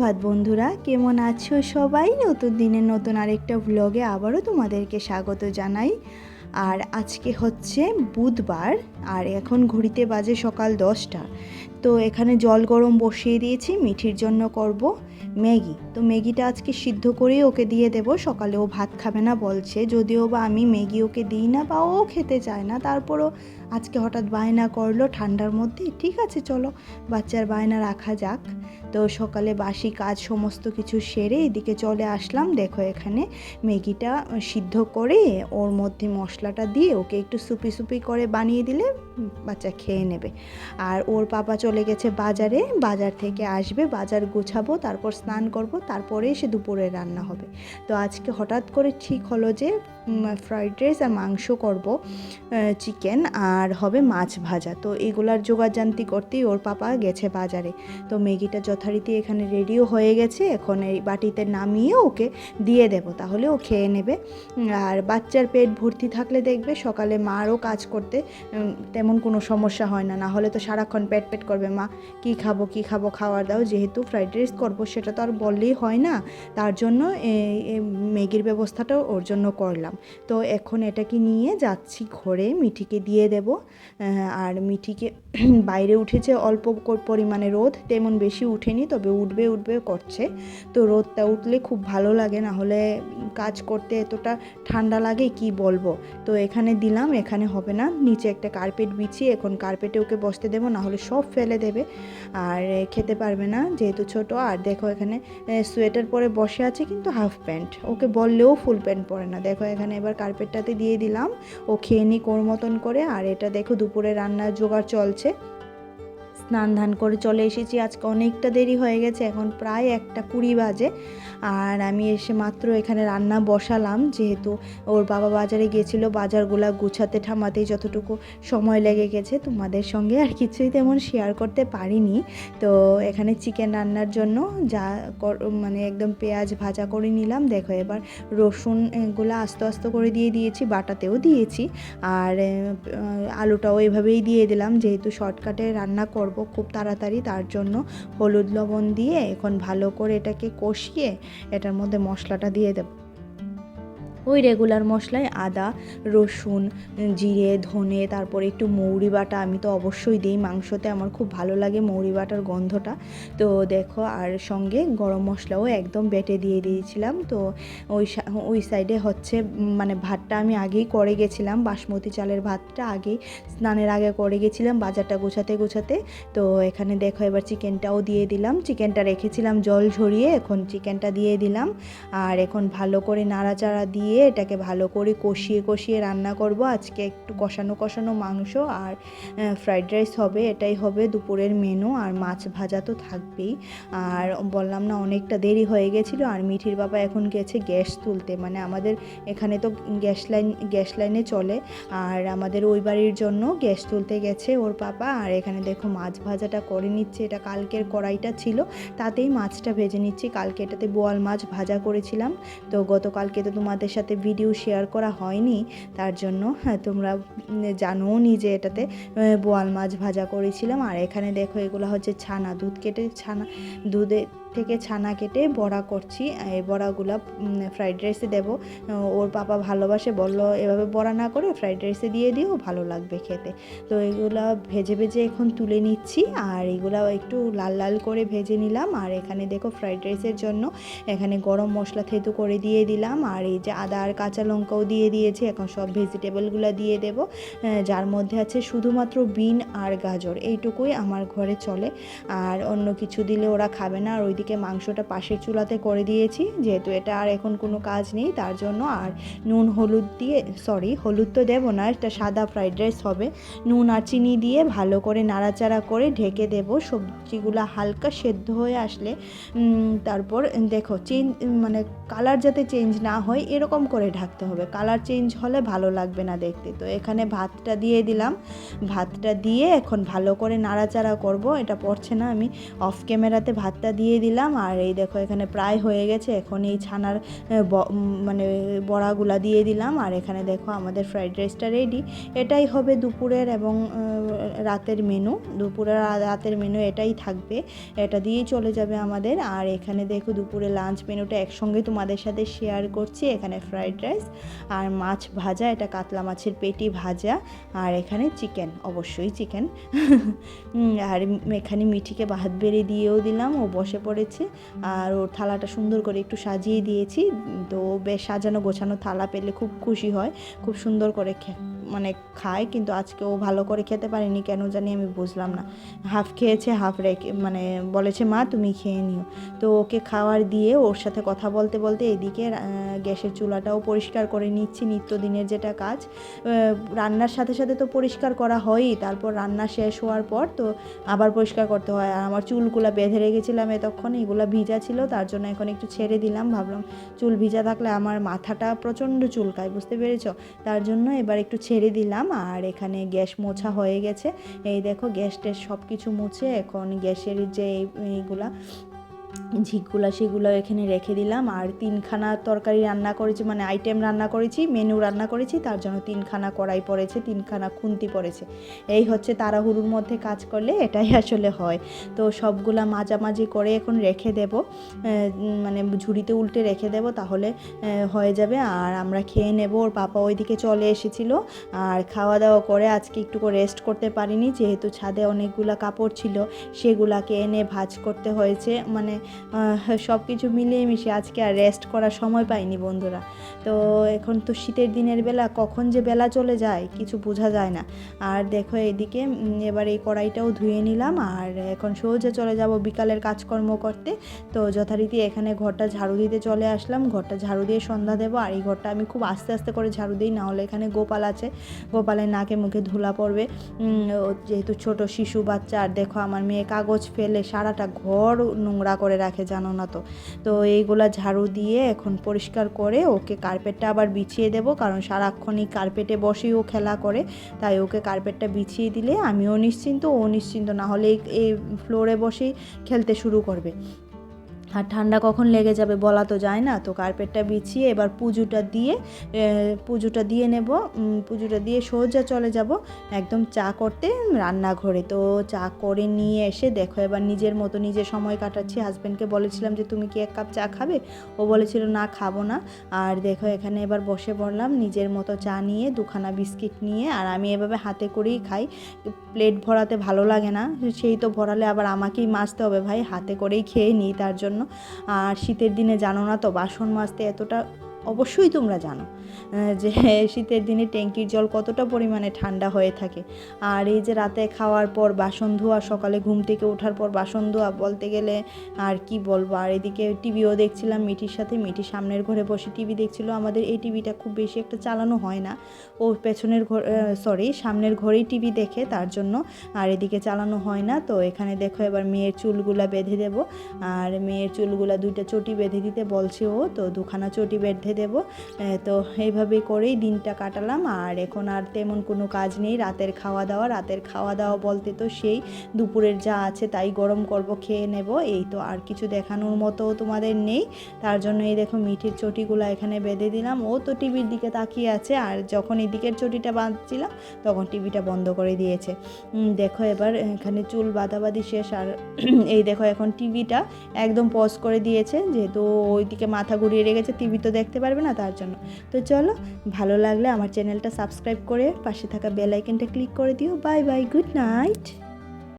সুপ্রভাত বন্ধুরা। কেমন আছো সবাই? নতুন দিনের নতুন আরেকটা ভ্লগে আবারও তোমাদেরকে স্বাগত জানাই। আর আজকে হচ্ছে বুধবার। আর এখন ঘড়িতে বাজে সকাল দশটা। তো এখানে জল গরম বসিয়ে দিয়েছি, মিঠির জন্য করব ম্যাগি। তো ম্যাগিটা আজকে সিদ্ধ করেই ওকে দিয়ে দেব, সকালে ও ভাত খাবে না বলছে। যদিও বা আমি ম্যাগি ওকে দিই না বা ও খেতে চায় না, তারপরও আজকে হঠাৎ বায়না করল ঠান্ডার মধ্যে। ঠিক আছে, চলো, বাচ্চার বায়না রাখা যাক। তো সকালে বাসি কাজ সমস্ত কিছু সেরে এদিকে চলে আসলাম। দেখো এখানে ম্যাগিটা সিদ্ধ করে ওর মধ্যে মশলাটা দিয়ে ওকে একটু সুপি সুপি করে বানিয়ে দিলে বাচ্চা খেয়ে নেবে। আর ওর পাপা চলে গেছে বাজারে, বাজার থেকে আসবে, বাজার গোছাবো, তারপর স্নান করব, তারপরে সে দুপুরে রান্না হবে। তো আজকে হঠাৎ করে ঠিক হলো যে ফ্রাইড রাইস আর মাংস করব চিকেন আর হবে মাছ ভাজা। তো এগুলার জোগাড়জান্তি করতেই ওর পাপা গেছে বাজারে। তো ম্যাগিটা যথারীতি এখানে রেডিও হয়ে গেছে, এখন এই বাটিতে নামিয়ে ওকে দিয়ে দেব, তাহলে ও খেয়ে নেবে। আর বাচ্চার পেট ভর্তি থাকলে দেখবে সকালে মারও কাজ করতে তেমন কোনো সমস্যা হয় না। না হলে তো সারাক্ষণ পেট পেট করবে, মা, কি খাব কি খাব, খাওয়ার দাও, যেহেতু ফ্রাইড রাইস করব, সেটা তো আর বললেই হয় না। তার জন্য ম্যাগির ব্যবস্থাটাও ওর জন্য করলাম। তো এখন এটাকে নিয়ে যাচ্ছি ঘরে, মিঠিকে দিয়ে দেব। আর মিঠিকে বাইরে উঠেছে, অল্প পরিমাণে রোদ, তেমন বেশি উঠেনি, তবে উঠবে উঠবে, করছে। তো রোদটা উঠলে খুব ভালো লাগে না হলে কাজ করতে এতটা ঠান্ডা লাগে, কি বলব? তো এখানে দিলাম, এখানে হবে না, নিচে একটা কার্পেট বিছিয়ে এখন কার্পেটে ওকে বসতে দেবো, নাহলে সব ফেলে দেবে। আর খেতে পারবে না, যেহেতু ছোট। আর দেখো এখানে সোয়েটার পরে বসে আছে কিন্তু হাফ প্যান্ট ওকে বললেও ফুল প্যান্ট পরে না। দেখো এখানে এবার কার্পেটটাতে দিয়ে দিলাম। ও খেয়ে নি কোর মতন করে। আর এটা দেখো দুপুরে রান্নার জোগাড় চলছে। স্নান ধান করে চলে এসেছি। আজকে অনেকটা দেরি হয়ে গেছে, এখন প্রায় একটা কুড়ি বাজে। আর আমি এসে মাত্র এখানে রান্না বসালাম, যেহেতু ওর বাবা বাজারে গেছিল বাজারগুলা গুছাতে ঠামাতেই যতটুকু সময় লেগে গেছে, তোমাদের সঙ্গে আর কিছুই তেমন শেয়ার করতে পারিনি। তো এখানে চিকেন রান্নার জন্য যা মানে একদম পেঁয়াজ ভাজা করে নিলাম। দেখো এবার রসুন এগুলো আস্তে আস্তে করে দিয়ে দিয়েছি, বাটাতেও দিয়েছি। আর আলুটাও এভাবেই দিয়ে দিলাম, যেহেতু শর্টকাটে রান্না করব। খুব তাড়াতাড়ি, তার জন্য হলুদ লবণ দিয়ে এখন ভালো করে এটাকে কষিয়ে এটার মধ্যে মশলাটা দিয়ে দেব। ওই রেগুলার মশলায় আদা, রসুন, জিরে, ধনে, তারপরে একটু মৌরি বাটা আমি তো অবশ্যই দিই। মাংসতে আমার খুব ভালো লাগে মৌরি বাটার গন্ধটা। তো দেখো, আর সঙ্গে গরম মশলাও একদম বেটে দিয়ে দিয়েছিলাম। তো ওই ওই সাইডে হচ্ছে মানে ভাতটা আমি আগেই করে গেছিলাম। বাসমতি চালের ভাতটা আগেই স্নানের আগে করে গেছিলাম, বাজারটা গোছাতে গোছাতে। তো এখানে দেখো, এবার চিকেনটাও দিয়ে দিলাম। চিকেনটা রেখেছিলাম জল ঝরিয়ে, এখন চিকেনটা দিয়ে দিলাম। আর এখন ভালো করে নাড়াচাড়া দিয়ে এটাকে ভালো করে কষিয়ে কষিয়ে রান্না করব। আজকে একটু কষানো কষানো মাংস আর ফ্রাইড রাইস হবে, এটাই হবে দুপুরের মেনু আর মাছ ভাজা তো থাকবেই। আর বললাম না, অনেকটা দেরি হয়ে গেছিল, আর মিঠির বাবা এখন গেছে গ্যাস তুলতে। মানে আমাদের এখানে তো গ্যাস লাইন, গ্যাস লাইনে চলে, আর আমাদের ওই বাড়ির জন্য গ্যাস তুলতে গেছে ওর পাপা আর এখানে দেখো মাছ ভাজাটা করে নিচ্ছে, এটা কালকের কড়াইটা ছিল, তাতেই মাছটা ভেজে নিচ্ছি। কালকে এটাতে বোয়াল মাছ ভাজা করেছিলাম। তো গতকালকে তো তোমাদের সাথে ভিডিও শেয়ার করা হয়নি, তার জন্য হ্যাঁ তোমরা জানোও নি যে এটাতে বোয়াল মাছ ভাজা করেছিলাম। আর এখানে দেখো, এগুলো হচ্ছে ছানা, দুধ কেটে ছানা, দুধে থেকে ছানা কেটে বড়া করছি, এই বড়াগুলো ফ্রাইড রাইসে দেবো। ওর পাপা ভালোবাসে, বলল এভাবে বড়া না করে ফ্রাইড রাইসে দিয়ে দিও, ভালো লাগবে খেতে। তো এগুলো ভেজে ভেজে এখন তুলে নিচ্ছি, আর এগুলো একটু লাল লাল করে ভেজে নিলাম। আর এখানে দেখো ফ্রাইড রাইসের জন্য এখানে গরম মশলা থেতু করে দিয়ে দিলাম। আর এই যে আদা আর কাঁচা লঙ্কাও দিয়ে দিয়েছি, এখন সব ভেজিটেবলগুলো দিয়ে দেব। যার মধ্যে আছে শুধুমাত্র বিন আর গাজর, এইটুকুই আমার ঘরে চলে। আর অন্য কিছু দিলে ওরা খাবে না, আর ওইদিকে মাংসটা পাশের চুলাতে করে দিয়েছি, যেহেতু এটা আর এখন কোনো কাজ নেই, তার জন্য আর নুন, হলুদ দিয়ে সরি হলুদ তো দেবো না, এটা সাদা ফ্রাইড রাইস হবে। নুন আর চিনি দিয়ে ভালো করে নাড়াচাড়া করে ঢেকে দেব, সবজিগুলো হালকা সেদ্ধ হয়ে আসলে তারপর দেখো চেঞ্জ মানে কালার যাতে চেঞ্জ না হয়, এরকম করে ঢাকতে হবে। কালার চেঞ্জ হলে ভালো লাগবে না দেখতে। তো এখানে ভাতটা দিয়ে দিলাম। ভাতটা দিয়ে এখন ভালো করে নাড়াচাড়া করব। এটা পড়ছে না আমি অফ ক্যামেরাতে ভাতটা দিয়ে দিলাম। দিলাম, আর এই দেখো এখানে প্রায় হয়ে গেছে। এখন এই ছানার মানে বড়াগুলা দিয়ে দিলাম, আর এখানে দেখো আমাদের ফ্রাইড রাইসটা রেডি। এটাই হবে দুপুরের এবং রাতের মেনু। দুপুরের রাতের মেনু এটাই থাকবে। এটা দিয়েই চলে যাবে আমাদের। আর এখানে দেখো দুপুরে লাঞ্চ মেনুটা একসঙ্গে তোমাদের সাথে শেয়ার করছি, এখানে ফ্রাইড রাইস। আর মাছ ভাজা, এটা কাতলা মাছের পেটি ভাজা, আর এখানে চিকেন, অবশ্যই চিকেন। আর এখানে মিঠিকে ভাত বেড়ে দিয়েও দিলাম। ও বসে পড়েছে আর ওর থালাটা সুন্দর করে একটু সাজিয়ে দিয়েছি, তো বেশ সাজানো গোছানো থালা পেলে খুব খুশি হয়, খুব সুন্দর করে মানে খায়, কিন্তু আজকে ও ভালো করে খেতে পারেনি, কেন জানি আমি বুঝলাম না। হাফ খেয়েছে, হাফ রেখে মানে বলেছে, মা, তুমি খেয়ে নিও। তো ওকে খাওয়ার দিয়ে ওর সাথে কথা বলতে বলতে এদিকে গ্যাসের চুলাটাও পরিষ্কার করে নিচ্ছি, নিত্যদিনের যেটা কাজ। রান্নার সাথে সাথে তো পরিষ্কার করা হয়ই, তারপর রান্না শেষ হওয়ার পর তো আবার পরিষ্কার করতে হয়। আর আমার চুলগুলো বেঁধে রেখেছিলাম এতক্ষণ, এগুলো ভিজা ছিল, তার জন্য এখন একটু ছেড়ে দিলাম, ভাবলাম চুল ভিজা থাকলে আমার মাথাটা প্রচণ্ড চুলকায়, বুঝতে পেরেছ? তার জন্য এবার একটু ছেড়ে দিলাম আর এখানে গ্যাস মোছা হয়ে গেছে। এই দেখো গ্যাস ট্যাস সব কিছু মুছে এখন গ্যাসের যে এই- এইগুলা ঝিকগুলা সেগুলো এখানে রেখে দিলাম। আর তিনখানা তরকারি রান্না করেছি মানে আইটেম রান্না করেছি মেনু রান্না করেছি, তার জন্য তিনখানা কড়াই পড়েছে, তিনখানা খুন্তি পড়েছে। এই হচ্ছে তাড়াহুড়োর মধ্যে কাজ করলে এটাই আসলে হয়। তো সবগুলা মাঝামাঝি করে এখন রেখে দেব। মানে ঝুড়িতে উল্টে রেখে দেব, তাহলে হয়ে যাবে। আর আমরা খেয়ে নেব, ওর পাপা ওইদিকে চলে এসেছিল। আর খাওয়া দাওয়া করে আজকে একটু রেস্ট করতে পারিনি, যেহেতু ছাদে অনেকগুলা কাপড় ছিল, সেগুলাকে এনে ভাজ করতে হয়েছে। মানে সব কিছু মিলিয়ে মিশিয়ে আজকে আর রেস্ট করার সময় পাইনি বন্ধুরা। তো এখন তো শীতের দিনের বেলা, কখন যে বেলা চলে যায় কিছু বোঝা যায় না। আর দেখো এদিকে এবার এই কড়াইটাও ধুয়ে নিলাম আর এখন সহজে চলে যাব বিকালের কাজকর্ম করতে। তো যথারীতি এখানে ঘরটা ঝাড়ু দিতে চলে আসলাম। ঘরটা ঝাড়ু দিয়ে সন্ধ্যা দেবো আর এই ঘরটা আমি খুব আস্তে আস্তে করে ঝাড়ু দিই, না হলে এখানে গোপাল আছে। গোপালের নাকে মুখে ধুলা পড়বে। যেহেতু ছোট শিশু বাচ্চা, আর দেখো আমার মেয়ে কাগজ ফেলে সারাটা ঘর নোংরা করে রাখে, জানো না তো? তো এইগুলা ঝাড়ু দিয়ে এখন পরিষ্কার করে ওকে কার্পেটটা আবার বিছিয়ে দেব, কারণ সারাক্ষণই কার্পেটে বসেই ও খেলা করে। তাই ওকে কার্পেটটা বিছিয়ে দিলে আমিও নিশ্চিন্ত, ও নিশ্চিন্ত না হলে এই ফ্লোরে বসেই খেলতে শুরু করবে। আর ঠান্ডা কখন লেগে যাবে বলা তো যায় না। তো কার্পেটটা বিছিয়ে এবার পুজোটা দিয়ে পুজোটা দিয়ে নেব। পুজোটা দিয়ে সোজা চলে যাব একদম চা করতে রান্নাঘরে। তো চা করে নিয়ে এসে দেখো এবার নিজের মতো নিজে সময় কাটাচ্ছি। হাজব্যান্ডকে বলেছিলাম যে, তুমি কি এক কাপ চা খাবে? ও বলেছিল, না, খাব না। আর দেখো এখানে এবার বসে পড়লাম নিজের মতো চা নিয়ে, দুখানা বিস্কিট নিয়ে। আর আমি এভাবে হাতে করেই খাই। প্লেট ভরাতে ভালো লাগে না। সেই তো ভরালে আবার আমাকেই মাজতে হবে ভাই। হাতে করেই খেয়ে নিই, তার জন্য আর শীতের দিনে জানো না তো বাসন মাজতে এতটা অবশ্যই তোমরা জানো যে শীতের দিনে ট্যাঙ্কির জল কতটা পরিমাণে ঠান্ডা হয়ে থাকে। আর এই যে রাতে খাওয়ার পর বাসন ধোয়া, সকালে ঘুম থেকে ওঠার পর বাসন ধোয়া বলতে গেলে আর কি বলব? আর এদিকে টিভিও দেখছিলাম মিঠির সাথে, মিঠি সামনের ঘরে বসে টিভি দেখছিল। আমাদের এই টিভিটা খুব বেশি একটা চালানো হয় না। ও পেছনের ঘর সরি সামনের ঘরেই টিভি দেখে তার জন্য। আর এদিকে চালানো হয় না। তো এখানে দেখো এবার মেয়ের চুলগুলা বেঁধে দেব। আর মেয়ের চুলগুলা দুইটা চটি বেঁধে দিতে বলছে ও। তো দুখানা চটি বেঁধে দেব। তো এইভাবে করেই দিনটা কাটালাম। আর এখন আর তেমন কোনো কাজ নেই। রাতের খাওয়া দাওয়া, রাতের খাওয়া দাওয়া বলতে তো সেই। দুপুরের যা আছে তাই গরম করব, খেয়ে নেব। এই তো আর কিছু দেখানোর মতো তোমাদের নেই। তার জন্য এই দেখো মিঠির চটিগুলো এখানে বেঁধে দিলাম। ও তো টিভির দিকে তাকিয়ে আছে। আর যখন এই দিকের চটিটা বাঁধছিলাম, তখন টিভিটা বন্ধ করে দিয়েছে। দেখো এবার এখানে চুল বাঁধাবাঁধি শেষ। আর এই দেখো এখন টিভিটা একদম পজ করে দিয়েছে। যেহেতু ওইদিকে মাথা ঘুরিয়ে রেখেছে, টিভি তো দেখতে পারবে না তার জন্য। তো চলো, ভালো লাগলে আমার চ্যানেলটা সাবস্ক্রাইব করে পাশে থাকা বেল আইকনটা ক্লিক করে দিও। Bye bye good night